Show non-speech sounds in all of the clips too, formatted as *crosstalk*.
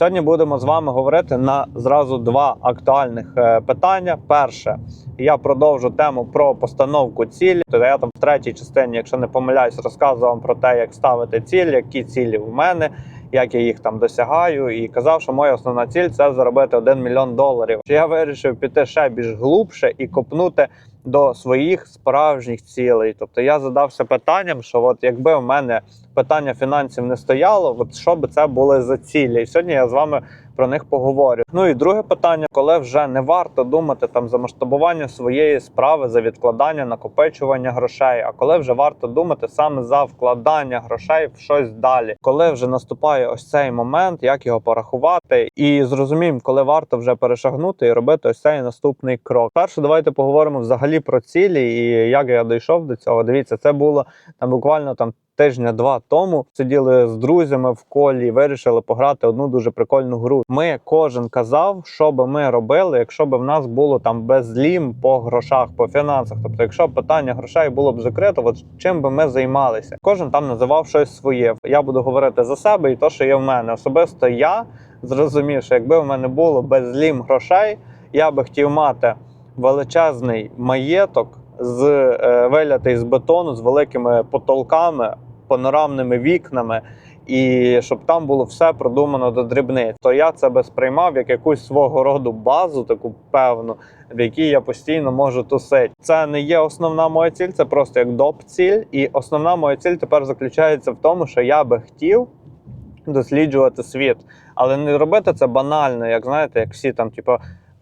Сьогодні будемо з вами говорити на зразу два актуальних е, питання. Перше, я продовжу тему про постановку цілі. То я там в третій частині, якщо не помиляюсь, розказував про те, як ставити цілі, які цілі в мене, як я їх там досягаю, і казав, що моя основна ціль це заробити 1 мільйон доларів. Я вирішив піти ще більш глубше і копнути до своїх справжніх цілей. Тобто я задався питанням, що от якби в мене питання фінансів не стояло, от що би це були за цілі? І сьогодні я з вами про них поговорю. Ну і друге питання, коли вже не варто думати там за масштабування своєї справи, за відкладання, накопичування грошей, а коли вже варто думати саме за вкладання грошей в щось далі, коли вже наступає ось цей момент, як його порахувати, і зрозуміємо, коли варто вже перешагнути і робити ось цей наступний крок. Перше, давайте поговоримо взагалі про цілі і як я дійшов до цього. Дивіться, це було там буквально там. Тижня-два тому сиділи з друзями в колі, і вирішили пограти одну дуже прикольну гру. Ми кожен казав, що би ми робили, якщо б в нас було там безлім по грошах, по фінансах. Тобто, якщо б питання грошей було б закрито, от чим би ми займалися? Кожен там називав щось своє. Я буду говорити за себе і то, що є в мене. Особисто я зрозумів, що якби в мене було безлім грошей, я би хотів мати величезний маєток з е, вилятий з бетону з великими потолками, панорамними вікнами, і щоб там було все продумано до дрібниць. То я це би сприймав як якусь свого роду базу, таку певну, в якій я постійно можу тусити. Це не є основна моя ціль, це просто як доп-ціль. І основна моя ціль тепер заключається в тому, що я би хотів досліджувати світ, але не робити це банально, як знаєте, як всі там, типу.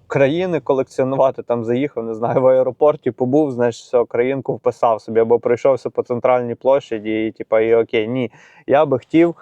Країни колекціонувати там заїхав, не знаю, в аеропорті побув, знаєш, все, країнку вписав собі, або пройшовся по центральній площаді, і типа, і окей, ні. Я би хотів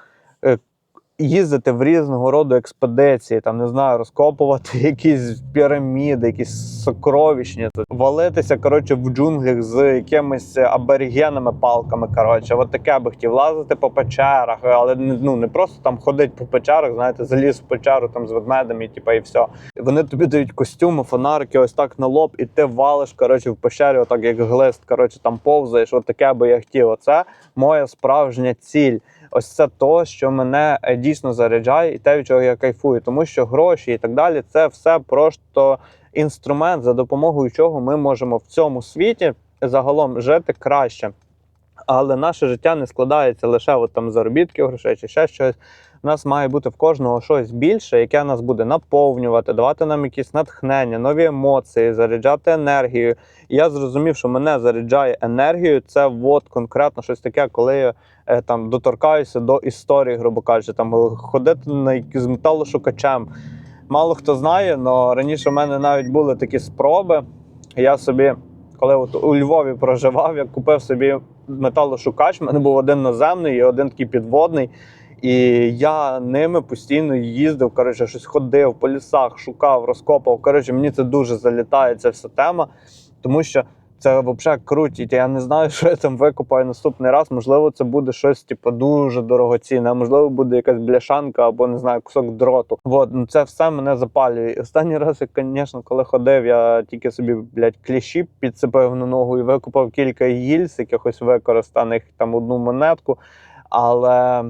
їздити в різного роду експедиції, там не знаю, розкопувати *laughs* якісь піраміди, якісь сокровищні, валитися коротше в джунглях з якимись аборигенами палками. Коротше, от таке би хотів лазити по печерах, але ну не просто там ходить по печерах, знаєте, заліз в печеру там з ведмедами, і, типа, і все. Вони тобі дають костюми, фонарики, ось так на лоб, і ти валиш коротше, в пещері, отак як глист, коротше, там повзаєш. От таке би я хотів. Оце моя справжня ціль. Ось це то, що мене е, дійсно заряджає, і те, від чого я кайфую, тому що гроші і так далі, це все просто інструмент, за допомогою чого ми можемо в цьому світі загалом жити краще. Але наше життя не складається лише от там заробітки, грошей чи ще щось. У нас має бути в кожного щось більше, яке нас буде наповнювати, давати нам якісь натхнення, нові емоції, заряджати енергію. І я зрозумів, що мене заряджає енергію. Це от конкретно щось таке, коли я е, там доторкаюся до історії, грубо кажучи, там ходити на з металошукачем. Мало хто знає, але раніше в мене навіть були такі спроби. Я собі, коли от у Львові проживав, я купив собі металошукач. У мене був один наземний і один такий підводний. І я ними постійно їздив, коротше, щось ходив по лісах, шукав, розкопав. Коротше, мені це дуже залітає, ця вся тема, тому що це взагалі крутить. Я не знаю, *laughs* що я там викопаю наступний раз. Можливо, це буде щось типу, дуже дорогоцінне, можливо, буде якась бляшанка або не знаю, кусок дроту. От, ну це все мене запалює. І останній раз, я, звісно, коли ходив, я тільки собі, блядь, кліщі підцепив на ногу і викопав кілька гільз, якихось використаних там одну монетку. Але.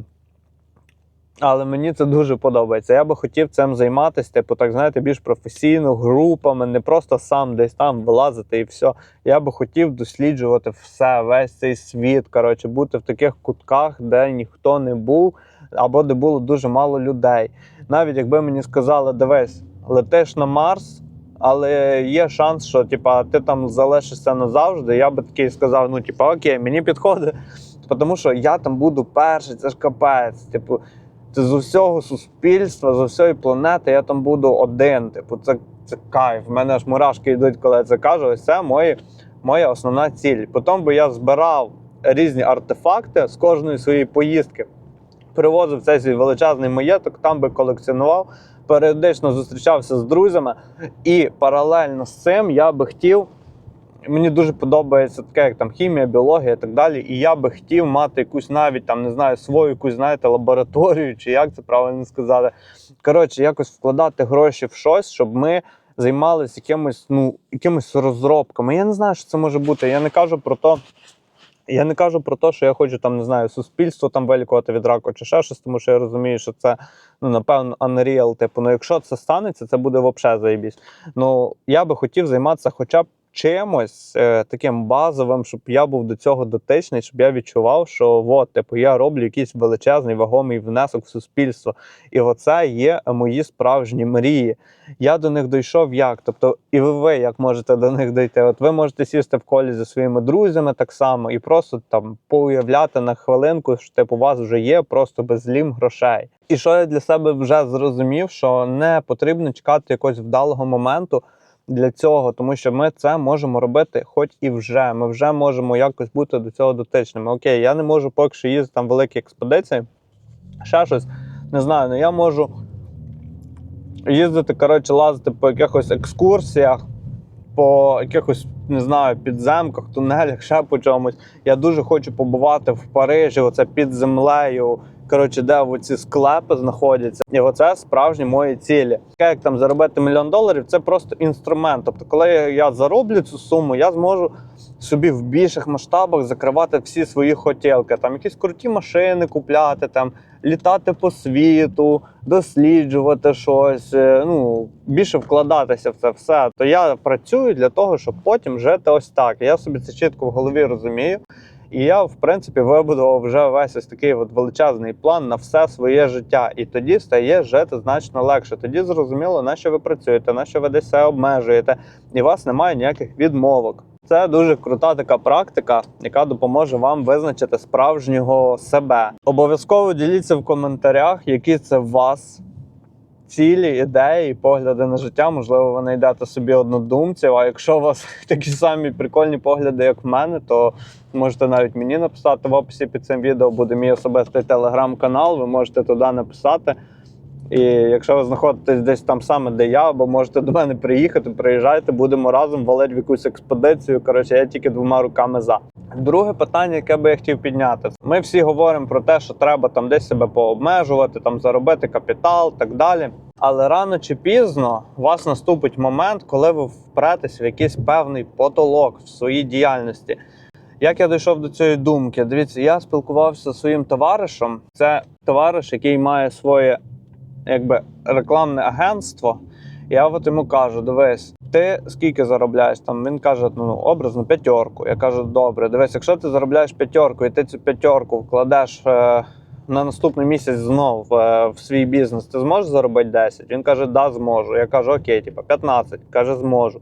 Але мені це дуже подобається. Я би хотів цим займатися, типу, так знаєте, більш професійно, групами, не просто сам десь там вилазити і все. Я би хотів досліджувати все, весь цей світ. Коротше, бути в таких кутках, де ніхто не був, або де було дуже мало людей. Навіть якби мені сказали, дивись, летиш на Марс. Але є шанс, що типа ти там залишишся назавжди. Я би такий сказав: ну, типа, окей, мені підходить, тому що я там буду перший, це ж капець. Типу, це з усього суспільства, з усієї планети я там буду один. Типу, це, це кайф. В мене аж мурашки йдуть, коли я це кажу. Ось це мої, моя основна ціль. Потім би я збирав різні артефакти з кожної своєї поїздки, привозив цей свій величезний маєток, там би колекціонував, періодично зустрічався з друзями, і паралельно з цим я би хотів. Мені дуже подобається таке, як там хімія, біологія і так далі. І я би хотів мати якусь навіть там не знаю свою якусь, знаєте, лабораторію, чи як це правильно сказати. Коротше, якось вкладати гроші в щось, щоб ми займалися якимось, ну, якимись розробками. Я не знаю, що це може бути. Я не кажу про те, Я не кажу про те, що я хочу там, не знаю, суспільство там вилікувати від раку чи ще щось, тому що я розумію, що це ну, напевно unreal. Типу, ну якщо це станеться, це буде взагалі заєбісь. Ну я би хотів займатися хоча б чимось е, таким базовим, щоб я був до цього дотичний, щоб я відчував, що от, типу, я роблю якийсь величезний вагомий внесок в суспільство. І оце є мої справжні мрії. Я до них дійшов як? Тобто, і ви, ви як можете до них дійти? От ви можете сісти в колі зі своїми друзями так само і просто там поуявляти на хвилинку, що типу у вас вже є просто безлім грошей. І що я для себе вже зрозумів, що не потрібно чекати якогось вдалого моменту для цього, тому що ми це можемо робити хоч і вже. Ми вже можемо якось бути до цього дотичними. Окей, я не можу поки що їздити там великі експедиції, ще щось. Не знаю, але я можу їздити, коротше, лазити по якихось екскурсіях, по якихось, не знаю, підземках, тунелях, ще по чомусь. Я дуже хочу побувати в Парижі, оце під землею. Коротше, де оці склепи знаходяться, і оце справжні мої цілі. Як там заробити мільйон доларів, це просто інструмент. Тобто, коли я зароблю цю суму, я зможу собі в більших масштабах закривати всі свої хотілки. Там якісь круті машини купляти, там літати по світу, досліджувати щось. е, Ну більше вкладатися в це все. То я працюю для того, щоб потім жити ось так. Я собі це чітко в голові розумію. І я, в принципі, вибудував вже весь ось такий от величезний план на все своє життя. І тоді стає жити значно легше. Тоді зрозуміло, на що ви працюєте, на що ви десь себе обмежуєте, і у вас немає ніяких відмовок. Це дуже крута така практика, яка допоможе вам визначити справжнього себе. Обов'язково діліться в коментарях, які це вас цілі, ідеї, погляди на життя. Можливо, ви знайдете собі однодумців. А якщо у вас *laughs* такі самі прикольні погляди, як в мене, то можете навіть мені написати в описі під цим відео. Буде мій особистий телеграм-канал. Ви можете туди написати. І якщо ви знаходитесь десь там саме, де я, або можете до мене приїхати, приїжджайте, будемо разом валити в якусь експедицію. Коротше, я тільки двома руками за. Друге питання, яке би я хотів підняти. Ми всі говоримо про те, що треба там десь себе пообмежувати, там заробити капітал, так далі. Але рано чи пізно у вас наступить момент, коли ви впретесь в якийсь певний потолок в своїй діяльності. Як я дійшов до цієї думки? Дивіться, я спілкувався зі своїм товаришем. Це товариш, який має своє якби рекламне агентство. Я от йому кажу: дивись, ти скільки заробляєш там? Він каже, ну образно п'ятерку. Я кажу, добре, дивись, якщо ти заробляєш п'ятерку і ти цю п'ятерку вкладеш е, на наступний місяць знов е, в свій бізнес, ти зможеш заробити 10? Він каже, да, зможу. Я кажу, окей, типа 15. Каже, зможу.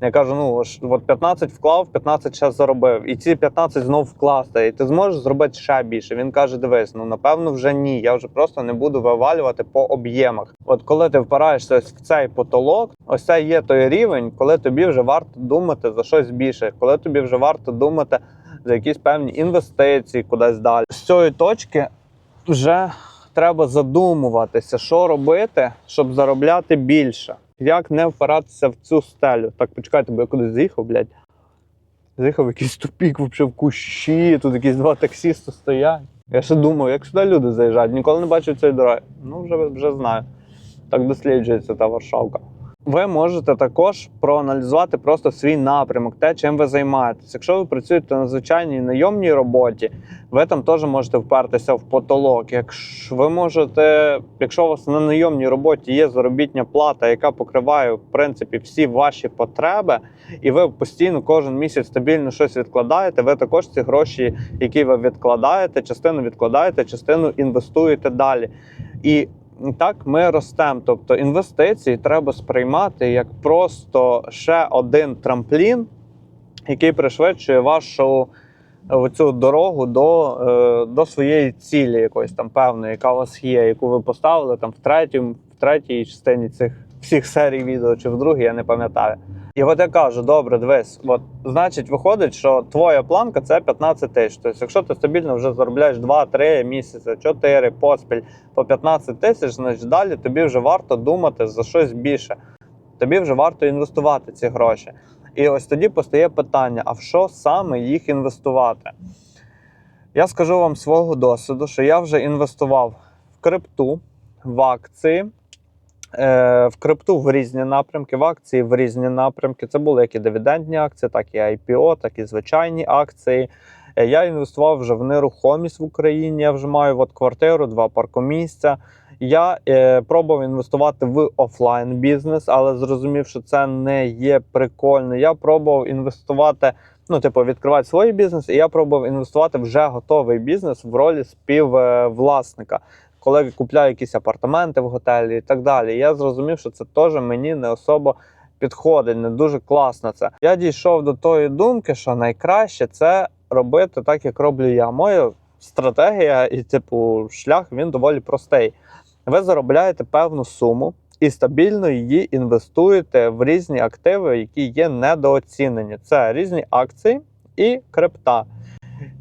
Я кажу, ну от 15 вклав, 15 ще заробив. І ці 15 знов вкласти. І ти зможеш зробити ще більше. Він каже: дивись, ну напевно, вже ні. Я вже просто не буду вивалювати по об'ємах. От коли ти впираєшся в цей потолок, ось це є той рівень, коли тобі вже варто думати за щось більше, коли тобі вже варто думати за якісь певні інвестиції кудись далі. З цієї точки вже треба задумуватися, що робити, щоб заробляти більше. Як не впиратися в цю стелю? Так, почекайте, бо я кудись заїхав, блядь. Заїхав якийсь тупік, взагалі в кущі, тут якісь два таксісти стоять. Я ще думав, як сюди люди заїжджають. Ніколи не бачив цієї дороги. Ну, вже, вже знаю. Так досліджується та Варшавка. Ви можете також проаналізувати просто свій напрямок, те, чим ви займаєтесь. Якщо ви працюєте на звичайній найомній роботі, ви там теж можете впертися в потолок. Якщо ви можете, якщо у вас на найомній роботі є заробітня плата, яка покриває в принципі всі ваші потреби, і ви постійно кожен місяць стабільно щось відкладаєте, ви також ці гроші, які ви відкладаєте, частину відкладаєте, частину інвестуєте далі. І так ми ростемо. Тобто інвестиції треба сприймати як просто ще один трамплін, який пришвидшує вашу е, цю дорогу до, е, до своєї цілі, якоїсь там певної, яка у вас є, яку ви поставили там в третьому, в третій частині цих всіх серій відео чи в другій, я не пам'ятаю. І от я кажу, добре, дивись, от значить, виходить, що твоя планка це 15 тисяч. Тобто, якщо ти стабільно вже заробляєш 2-3 місяці, 4 поспіль по 15 тисяч, значить далі тобі вже варто думати за щось більше. Тобі вже варто інвестувати ці гроші. І ось тоді постає питання: а в що саме їх інвестувати? Я скажу вам свого досвіду, що я вже інвестував в крипту, в акції, в крипту в різні напрямки, в акції в різні напрямки. Це були як і дивідендні акції, так і IPO, так і звичайні акції. Е, Я інвестував вже в нерухомість в Україні. Я вже маю от квартиру, два паркомісця. Я е, пробував інвестувати в офлайн бізнес, але зрозумів, що це не є прикольно. Я пробував інвестувати, ну, типу, відкривати свій бізнес, і я пробував інвестувати вже готовий бізнес в ролі співвласника, коли купляю якісь апартаменти в готелі і так далі. Я зрозумів, що це теж мені не особо підходить, не дуже класно це. Я дійшов до тої думки, що найкраще це робити так, як роблю я. Моя стратегія і, типу, шлях він доволі простий. Ви заробляєте певну суму і стабільно її інвестуєте в різні активи, які є недооцінені. Це різні акції і крипта.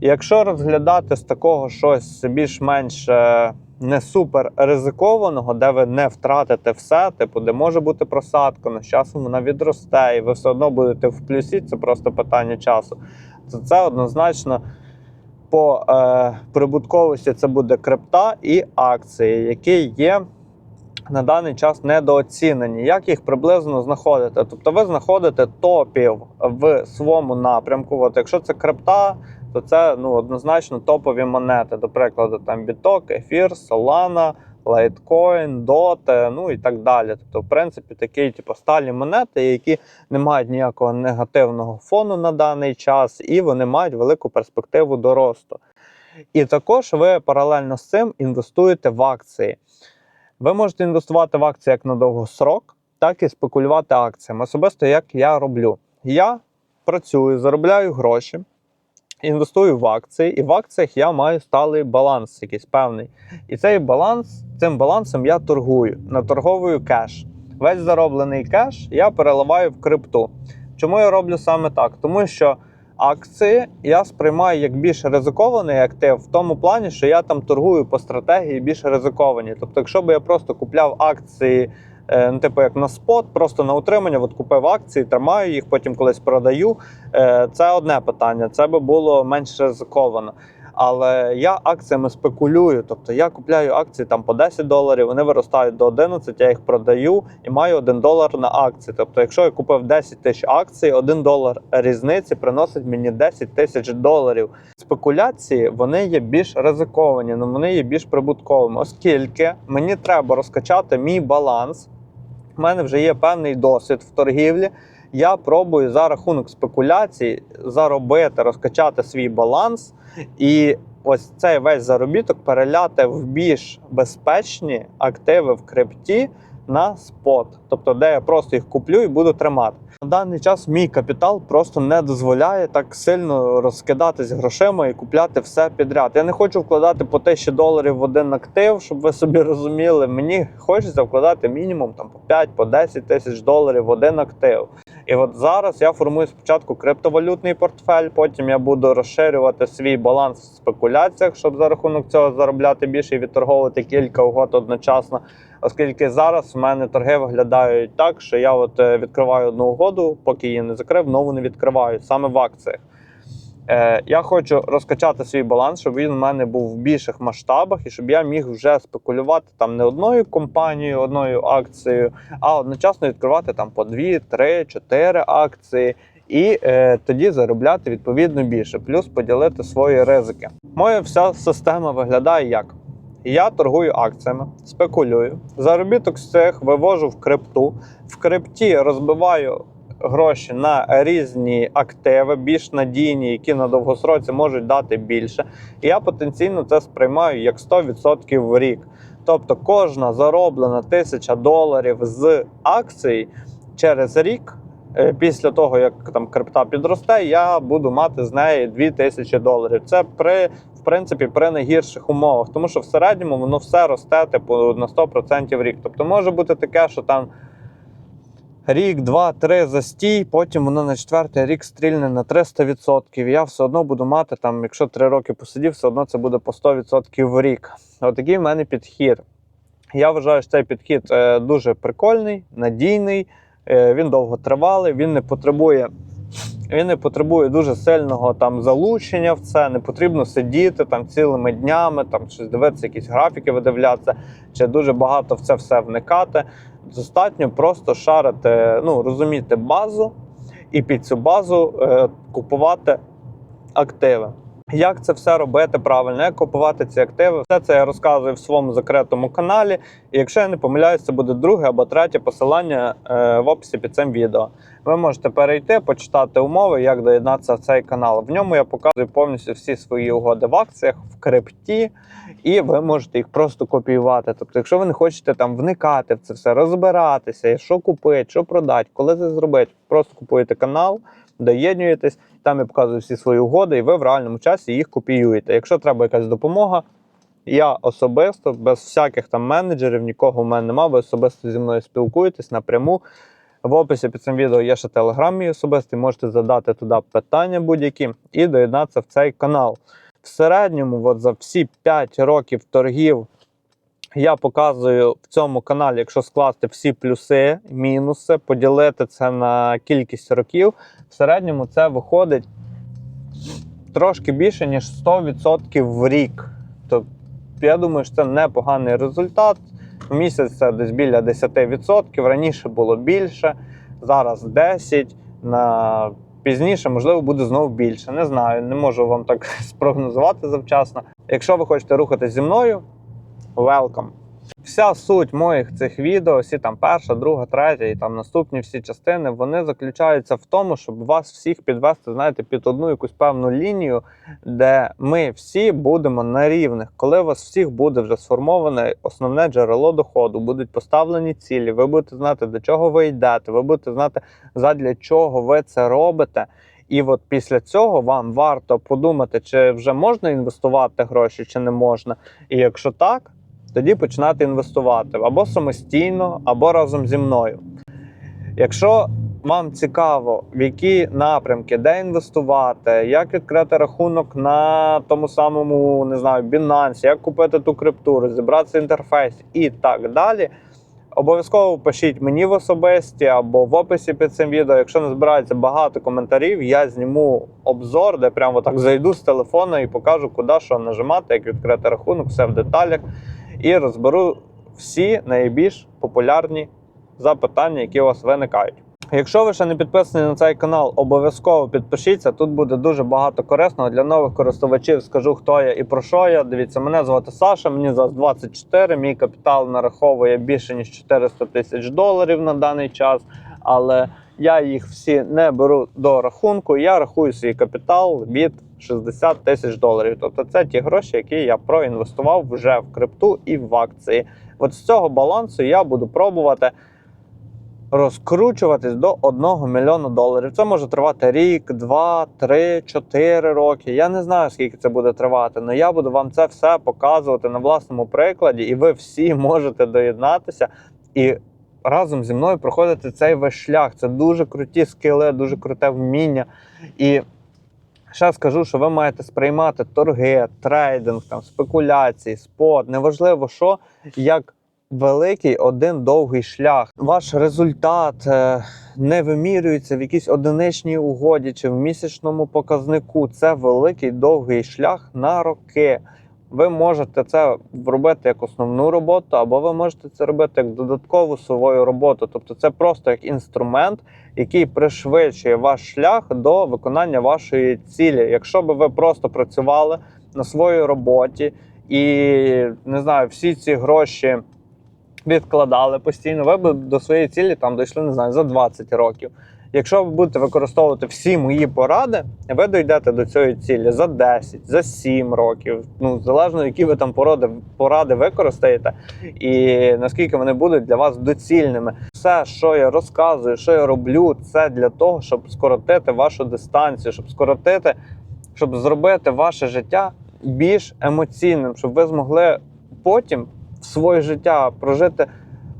Якщо розглядати з такого щось більш-менш е, не супер ризикованого, де ви не втратите все, типу, де може бути просадка, але з часом вона відросте, і ви все одно будете в плюсі, це просто питання часу. То це однозначно по е, прибутковості це буде крипта і акції, які є на даний час недооцінені. Як їх приблизно знаходити? Тобто ви знаходите топів в своєму напрямку. От якщо це крипта, то це ну, однозначно топові монети. До прикладу, там Bitok, Ефір, Solana, Litecoin, DOT, ну і так далі. Тобто, в принципі, такі типу, сталі монети, які не мають ніякого негативного фону на даний час, і вони мають велику перспективу до росту. І також ви паралельно з цим інвестуєте в акції. Ви можете інвестувати в акції як на довгосрок, так і спекулювати акціями. Особисто як я роблю. Я працюю, заробляю гроші, інвестую в акції, і в акціях я маю сталий баланс, якийсь певний. І цей баланс, цим балансом я торгую, наторговую кеш. Весь зароблений кеш я переливаю в крипту. Чому я роблю саме так? Тому що акції я сприймаю як більш ризикований актив в тому плані, що я там торгую по стратегії більш ризиковані. Тобто, якщо б я просто купляв акції, ну, типу як на спот, просто на утримання, от купив акції, тримаю їх, потім колись продаю. е, Це одне питання, це би було менш ризиковано. Але я акціями спекулюю, тобто я купляю акції там по 10 доларів, вони виростають до 11, я їх продаю і маю 1 долар на акції. Тобто, якщо я купив 10 тисяч акцій, 1 долар різниці приносить мені 10 тисяч доларів. Спекуляції вони є більш ризиковані, але вони є більш прибутковими, оскільки мені треба розкачати мій баланс. У мене вже є певний досвід в торгівлі. Я пробую за рахунок спекуляцій заробити, розкачати свій баланс і ось цей весь заробіток переляти в більш безпечні активи в крипті на спот, тобто де я просто їх куплю і буду тримати. На даний час мій капітал просто не дозволяє так сильно розкидатись грошима і купляти все підряд. Я не хочу вкладати по 1000 доларів в один актив, щоб ви собі розуміли. Мені хочеться вкладати мінімум там по 5 по 10 тисяч доларів в один актив. І от зараз я формую спочатку криптовалютний портфель, потім я буду розширювати свій баланс в спекуляціях, щоб за рахунок цього заробляти більше і відторговувати кілька угод одночасно. Оскільки зараз в мене торги виглядають так, що я от е, відкриваю одну угоду, поки її не закрив, нову не відкриваю саме в акціях. Е, я хочу розкачати свій баланс, щоб він у мене був в більших масштабах і щоб я міг вже спекулювати там не одною компанією, одною акцією, а одночасно відкривати там по 2, 3, 4 акції. І е, тоді заробляти відповідно більше, плюс поділити свої ризики. Моя вся система виглядає як: я торгую акціями, спекулюю, заробіток з цих вивожу в крипту, в крипті розбиваю гроші на різні активи, більш надійні, які на довгосроці можуть дати більше. І я потенційно це сприймаю як 100% в рік. Тобто кожна зароблена тисяча доларів з акцій через рік. е, Після того, як там крипта підросте, я буду мати з неї 2000 доларів. Це при в принципі при найгірших умовах, тому що в середньому воно все росте типу на 100% в рік. Тобто може бути таке, що там рік, два, три застій, потім воно на четвертий рік стрільне на 300%. Я все одно буду мати там, якщо три роки посидів, все одно це буде по 100% в рік. Отакий в мене підхід. Я вважаю, що цей підхід е, дуже прикольний, надійний, він довго тривалий, він не потребує. Він не потребує дуже сильного там залучення в це. Не потрібно сидіти там цілими днями, там щось дивитися, якісь графіки видивлятися, чи дуже багато в це все вникати. Достатньо просто шарити, ну розуміти базу і під цю базу е, купувати активи. Як це все робити правильно, як купувати ці активи, все це я розказую в своєму закритому каналі. І якщо я не помиляюсь, це буде друге або третє посилання е, в описі під цим відео. Ви можете перейти, почитати умови, як доєднатися в цей канал. В ньому я показую повністю всі свої угоди в акціях, в крипті, і ви можете їх просто копіювати. Тобто, якщо ви не хочете там вникати в це все, розбиратися, що купити, що продати, коли це зробити, просто купуєте канал, доєднуєтесь, там я показую всі свої угоди, і ви в реальному часі їх копіюєте. Якщо треба якась допомога, я особисто, без всяких там менеджерів, нікого в мене немає, ви особисто зі мною спілкуєтесь напряму. В описі під цим відео є ще телеграм мій особистий, можете задати туди питання будь-які і доєднатися в цей канал. В середньому, от за всі 5 років торгів, я показую в цьому каналі, якщо скласти всі плюси, мінуси, поділити це на кількість років, в середньому це виходить трошки більше, ніж 100% в рік. Тобто, я думаю, що це непоганий результат. В місяць це десь біля 10%. Раніше було більше, зараз 10%. На пізніше, можливо, буде знову більше. Не знаю, не можу вам так *laughs* спрогнозувати завчасно. Якщо ви хочете рухатись зі мною, welcome. Вся суть моїх цих відео, всі там перша, друга, третя і там наступні всі частини, вони заключаються в тому, щоб вас всіх підвести, знаєте, під одну якусь певну лінію, де ми всі будемо на рівних. Коли у вас всіх буде вже сформоване основне джерело доходу, будуть поставлені цілі, ви будете знати, до чого ви йдете, ви будете знати, задля чого ви це робите. І от після цього вам варто подумати, чи вже можна інвестувати гроші, чи не можна. І якщо так, тоді починати інвестувати або самостійно, або разом зі мною. Якщо вам цікаво, в які напрямки, де інвестувати, як відкрити рахунок на тому самому не знаю, Binance, як купити ту крипту, розібратися інтерфейс і так далі. Обов'язково пишіть мені в особисті або в описі під цим відео. Якщо не збирається багато коментарів, я зніму обзор, де прямо так зайду з телефона і покажу, куди що нажимати, як відкрити рахунок, все в деталях. І розберу всі найбільш популярні запитання, які у вас виникають. Якщо ви ще не підписані на цей канал, обов'язково підпишіться. Тут буде дуже багато корисного для нових користувачів. Скажу, хто я і про що я. Дивіться, мене звати Саша, мені зараз 24, Мій капітал нараховує більше ніж 400 тисяч доларів на даний час. Але я їх всі не беру до рахунку. Я рахую свій капітал від 60 тисяч доларів. Тобто це ті гроші, які я проінвестував вже в крипту і в акції. От з цього балансу я буду пробувати розкручуватись до 1 мільйона доларів. Це може тривати рік, два, три, чотири роки. Я не знаю, скільки це буде тривати, але я буду вам це все показувати на власному прикладі, і ви всі *laughs* можете доєднатися і разом зі мною проходити цей весь шлях. Це дуже круті скили, дуже круте вміння. І ще скажу, що ви маєте сприймати торги, трейдинг, там, спекуляції, спот, неважливо що, як великий один довгий шлях. Ваш результат е, не вимірюється в якійсь одиничній угоді чи в місячному показнику. Це великий довгий шлях на роки. Ви можете це робити як основну роботу, або ви можете це робити як додаткову свою роботу. Тобто це просто як інструмент, який пришвидшує ваш шлях до виконання вашої цілі. Якщо би ви просто працювали на своїй роботі і не знаю, всі ці гроші відкладали постійно, ви б до своєї цілі там дійшли, не знаю, за 20 років. Якщо ви будете використовувати всі мої поради, ви дійдете до цієї цілі за 10, за 7 років. Ну, залежно, які ви там поради, поради використаєте, і наскільки вони будуть для вас доцільними. Все, що я розказую, що я роблю, це для того, щоб скоротити вашу дистанцію, щоб скоротити, щоб зробити ваше життя більш емоційним, щоб ви змогли потім своє життя прожити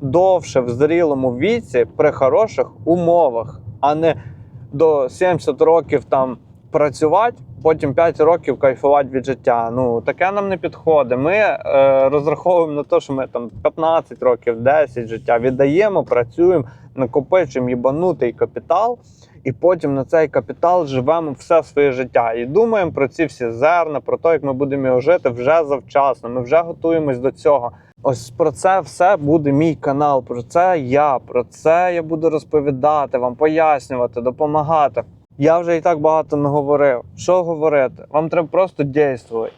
довше в зрілому віці при хороших умовах, а не до 70 років там працювати, потім 5 років кайфувати від життя. Ну таке нам не підходить. Ми е, розраховуємо на те, що ми там 15 років, 10 життя віддаємо, працюємо, накопичуємо їбанутий капітал. І потім на цей капітал живемо все своє життя і думаємо про ці всі зерна, про те, як ми будемо його жити вже завчасно. Ми вже готуємось до цього. Ось про це все буде мій канал. Про це я, про це я буду розповідати вам, пояснювати, допомагати. Я вже і так багато не говорив. Що говорити? Вам треба просто дійствувати.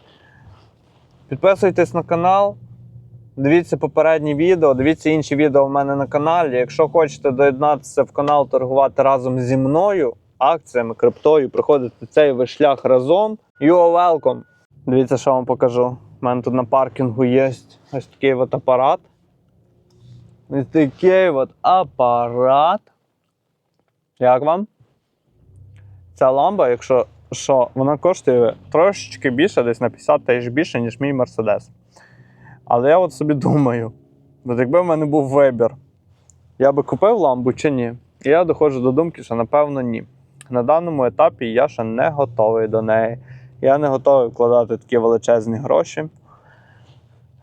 Підписуйтесь на канал, дивіться попередні відео, дивіться інші відео в мене на каналі. Якщо хочете доєднатися в канал торгувати разом зі мною, акціями, криптою, проходити цей весь шлях разом. You are welcome. Дивіться, що вам покажу. У мене тут на паркінгу є ось такий от апарат. Ось такий от апарат. Як вам? Ця ламба, якщо що, вона коштує трошечки більше, десь на 50 тисяч більше, ніж мій Мерседес. Але я от собі думаю, от якби в мене був вибір, я би купив ламбу чи ні? І я доходжу до думки, що напевно ні. На даному етапі я ще не готовий до неї. Я не готовий вкладати такі величезні гроші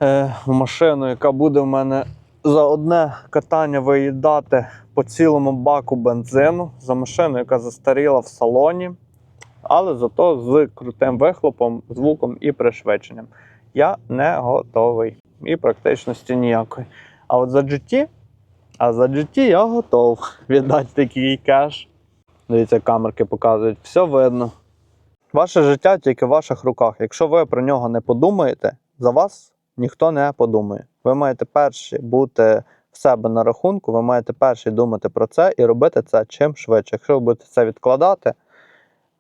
е, в машину, яка буде в мене за одне катання виїдати по цілому баку бензину, за машину, яка застаріла в салоні, але зато з крутим вихлопом, звуком і пришвидшенням. Я не готовий. І практичності ніякої. А от за GT, а за GT я готов віддати такий кеш. Дивіться, камерки показують, все видно. Ваше життя тільки в ваших руках. Якщо ви про нього не подумаєте, за вас ніхто не подумає. Ви маєте перші бути в себе на рахунку, ви маєте перші думати про це і робити це чим швидше. Якщо ви будете це відкладати,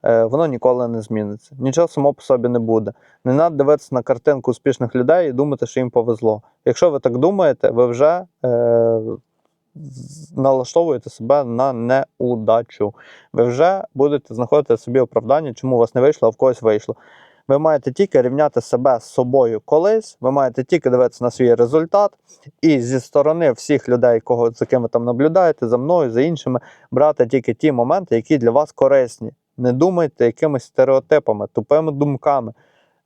е, воно ніколи не зміниться. Нічого само по собі не буде. Не треба дивитися на картинку успішних людей і думати, що їм повезло. Якщо ви так думаєте, ви вже е, налаштовуєте себе на неудачу. Ви вже будете знаходити собі оправдання, чому у вас не вийшло, а в когось вийшло. Ви маєте тільки рівняти себе з собою колись, ви маєте тільки дивитися на свій результат, і зі сторони всіх людей, кого за ким ви там наблюдаєте, за мною, за іншими, брати тільки ті моменти, які для вас корисні. Не думайте якимись стереотипами, тупими думками.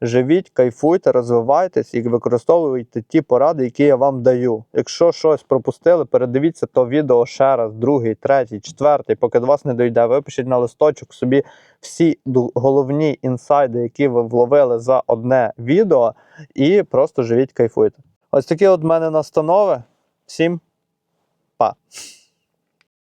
Живіть, кайфуйте, розвивайтесь і використовуйте ті поради, які я вам даю. Якщо щось пропустили, передивіться то відео ще раз, другий, третій, четвертий, поки до вас не дойде. Випишіть на листочок собі всі головні інсайди, які ви вловили за одне відео, і просто живіть, кайфуйте. Ось такі от мене настанови. Всім па!